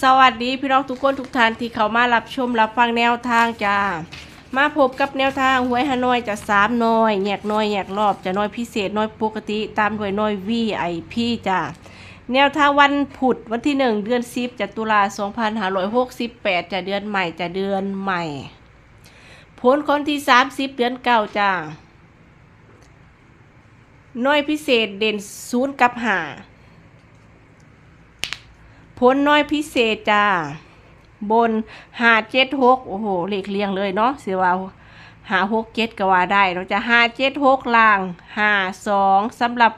สวัสดีพี่น้องทุกคนทุกท่านที่เข้ามารับชมรับฟังแนวทางจ้ามาพบกับแนวทางหวยฮานอยจะสามน้อยแยกน้อยแยกรอบจะน้อยพิเศษน้อยปกติตามด้วยน้อยวีไอพีจ้าแนวทางวันพุธวันที่หนึ่งเดือนสิบจะตุลาสองพันห้าร้อยหกสิบแปดจะเดือนใหม่จะเดือนใหม่ ผลคนที่สามสิบเดือนเก้าจ้าน้อยพิเศษเด่นศูนย์กับหา ผลน้อยพิเศษจ้า บนหาเจ็ดหกโอ้โหเลขเรียงเลยเนาะเสียว่าหาหกเจ็ดก็ว่าได้เราจะหาเจ็ดหกล่างหาสองสำหรับ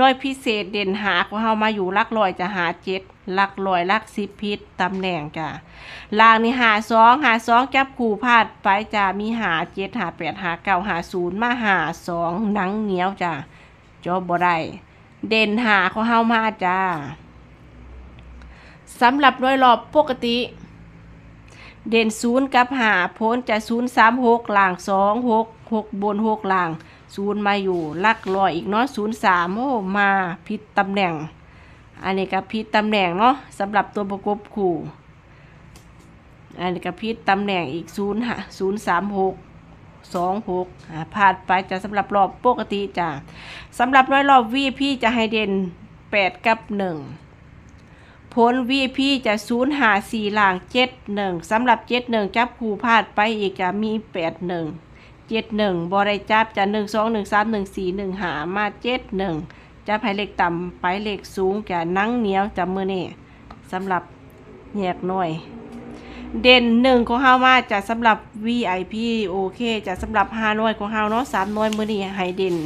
น้อยพิเศษเด่นหาของเรามาอยู่ลักลอยจะหาเจ็ดลักลอยลักสิบพิษตำแหน่งจ้าล่างนี่หาสองหาสองจับคู่พาดไปจ้ามีหาเจ็ดหาแปดหาเก้าหาศูนย์มาหาสองหนังเหนียวจ้าจบบ่ได้เด่นหาเของเฮามาจ้า สำหรับโดยรอบปกติ เด่นศูนย์กับหาพ้นจะศูนย์สามหกล่างสองหกหกบนหกล่างศูนย์มาอยู่ลักลอยอีกเนาะศูนย์สามโอ้มาผิดตำแหน่ง อันนี้ก็ผิดตำแหน่งเนาะสำหรับตัวประกบคู่ อันนี้ก็ผิดตำแหน่งอีกศูนย์หาศูนย์สามหกสองหกพลาดไปจะสำหรับรอบปกติจ้ะสำหรับน้อยรอบวีพี่จะให้เด่นแปดกับหนึ่ง ผล VP จะศูนย์หาสี่หลางเจ็ดหนึ่งสำหรับเจ็ดหนึ่งจับคู่พลาดไปอีกจะมีแปดหนึ่งเจ็ดหนึ่งบริจับจะหนึ่งสองหนึ่งสามหนึ่งสี่หนึ่งหามาเจ็ดหนึ่งจะให้เลขต่ำไปเลขสูงจะนั่งเหนียวจับมือนี่สำหรับแยกหน่อยเด่นหนึ่งของเฮามาจะสำหรับ VIP โอเคจะสำหรับห้าหน่วยของเฮาเนาะสามหน่วยมือนี่ให้เด่น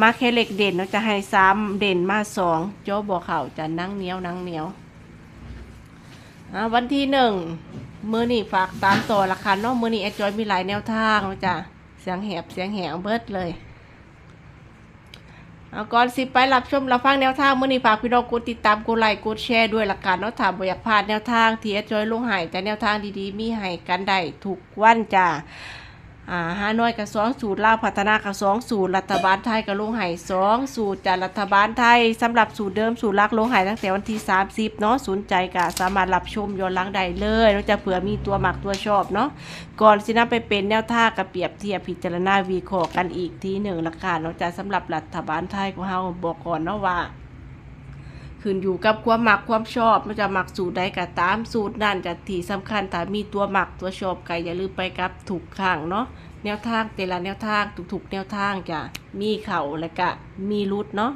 มาแค่เหล็กเด่นเราจะให้สามเด่นมาสองโจ๊บอกเขาจะนั่งเหนียวนั่งเหนียววันที่หนึ่งมือนี่ฝากตามต่อละคันเนาะมือนี่แอดจอยมีหลายแนวทางนะจ้ะเสียงแหบเสียงแหงเบิดเลยเอาก่อนสิไปรับชมรับฟังแนวทางมือนี่ฝากพี่น้องกดติดตามกดไลค์กดแชร์ด้วยละกันเนาะถามบอยากพลาดแนวทางที่แอดจอยลงหายแต่แนวทางดีๆ มีให้กันได้ทุกวันจ้ะ อ่าฮานอยกับสองสูตรลาวพัฒนากับสองสูตรรัฐบาลไทยกับลงไห่สองสูตรจากรัฐบาลไทยสำหรับสูตรเดิมสูตรลักลงไห่ตั้งแต่วันที่ 30 เนาะสนใจก็สามารถรับชมย้อนหลังได้เลยนอกจากเผื่อมีตัวหมักตัวชอบเนาะก่อนสินำไปเป็นแนวท่างกับเปรียบเทียบพิจารณาวีคอกันอีกทีหนึ่งละค่ะนอกจากสำหรับรัฐบาลไทยของเฮาบอกก่อนเนาะว่า ขึ้นอยู่กับความหมักความชอบมันจะหมักสูตรใดก็ตามสูตรนั่นจะที่สำคัญถ้ามีตัวหมักตัวชอบก็อย่าลืมไปกับถูกข้างเนาะแนวทางแต่ละแนวทางถูกๆแนวทางจะมีเข่าและก็มีรุดเนาะ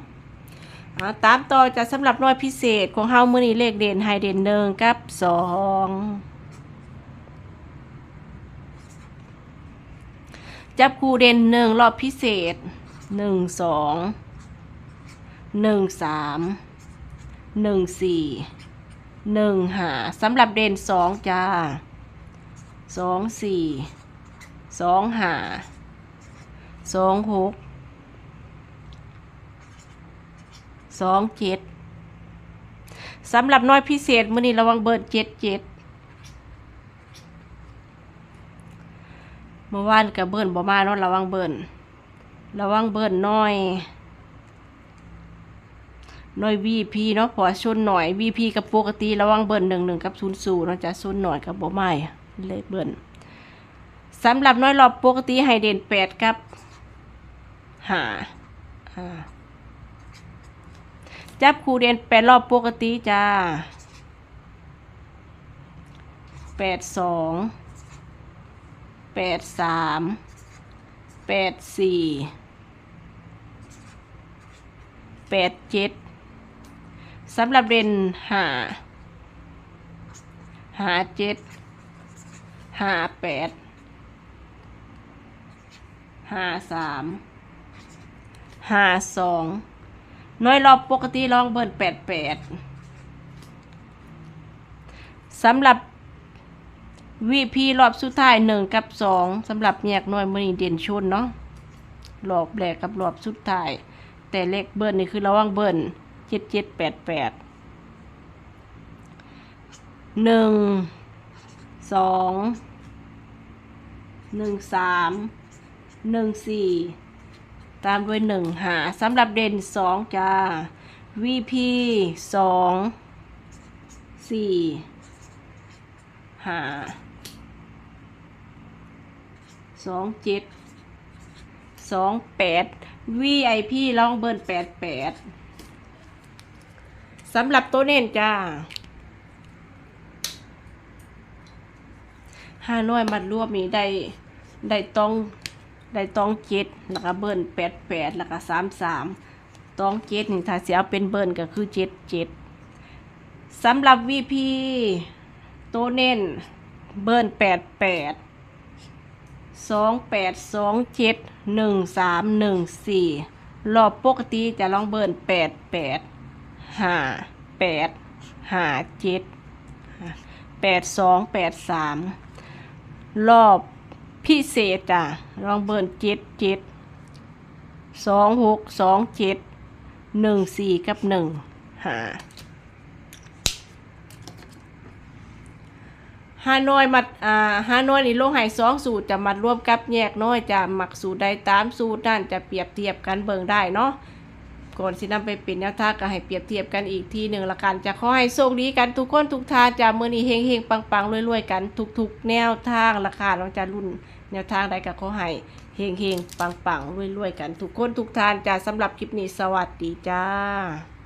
ตามต่อจะสำหรับน้อยพิเศษของเฮามื้อนี้เลขเด่นไฮเด่นหนึ่งกับสองจับคู่เด่นหนึ่งรอบพิเศษหนึ่งสองหนึ่งสาม หนึ่งสี่หนึ่งหาสำหรับเด่นสองจ้าสองสี่สองหาสองหกสองเจ็ดสำหรับน้อยพิเศษมื่อนี้ระวังเบิร์ดเจ็ดเจ็ดเมื่อวานกับเบิร์นบ่มาเนาะระวังเบิร์นระวังเบิร์นน้อย หน่อย VP เนาะพอชนหน่อย VP กับปกติระวังเบิ่นหนึ่งหนึ่งกับศูนย์ศูนย์เนาะจะชนหน่อยกับบ่ไม่เลขเบิ่นสำหรับน้อยรอบปกติให้เด่นแปดกับหาอ่าจับคู่เด่นแปดรอบปกติจ้าแปดสองแปดสามแปดสี่แปดเจ็ด สำหรับเด่นหาหาเจ็ดหาแปดหาสามหาสองน้อยรอบปกติลองเบิร์นแปดแปดสำหรับวีพีรอบสุดท้ายหนึ่งกับสองสำหรับแยกหน่วยมือนีเด่นชนเนาะรอบแรกกับรอบสุดท้าย แต่เลขเบิร์นนี่คือระวังเบิร์น เจ็ดเจ็ดแปดแปดหนึ่งสองหนึ่งสามหนึ่งสี่ตามด้วยหนึ่งหาสำหรับเด่นสองจ้า VP สองสี่หาสองเจ็ดสองแปด VIP ลองเบิร์นแปดแปด สำหรับตัวเน้นจ้าห้าน้อยมัดรวบนี้ได้ได้ต้องได้ต้องเจ็ดแล้วก็เบิร์นแปดแปดแล้วก็สามสามต้องเจ็ดนี่ถ้าเสียเอาเป็นเบิร์นก็คือเจ็ดเจ็ดสำหรับ VP ตัวเน้นเบิร์นแปดแปดสองแปดสองเจ็ดหนึ่งสามหนึ่งสี่รอบปกติจะลองเบิร์นแปดแปด ห้าแปดห้าเจ็ดแปดสองแปดสามรอบพิเศษจ้ะลองเบิร์นเจ็ดเจ็ดสองหกสองเจ็ดหนึ่งสี่กับหนึ่งห้าฮานอยมัดอ่าฮานอยนี่ลงให้สองสูตรจะมัดรวมกับแยกน้อยจะหมักสูตรใดตามสูตรนั่นจะเปรียบเทียบกันเบิ่งได้เนาะ ก่อนสินำไปเป็นแนวทางก็ให้เปรียบเทียบกันอีกทีหนึ่งละกันจะขอให้โชคดีกันทุกคนทุกทานจะมือนี้เฮงเฮงปังปังรวยๆกันทุก ๆ แนวทางราคาน้องจะรุ่นแนวทางใดก็ขอให้เฮงเฮงปังปังรวยๆกันทุกคนทุกทานจะสำหรับคลิปนี้สวัสดีจ้า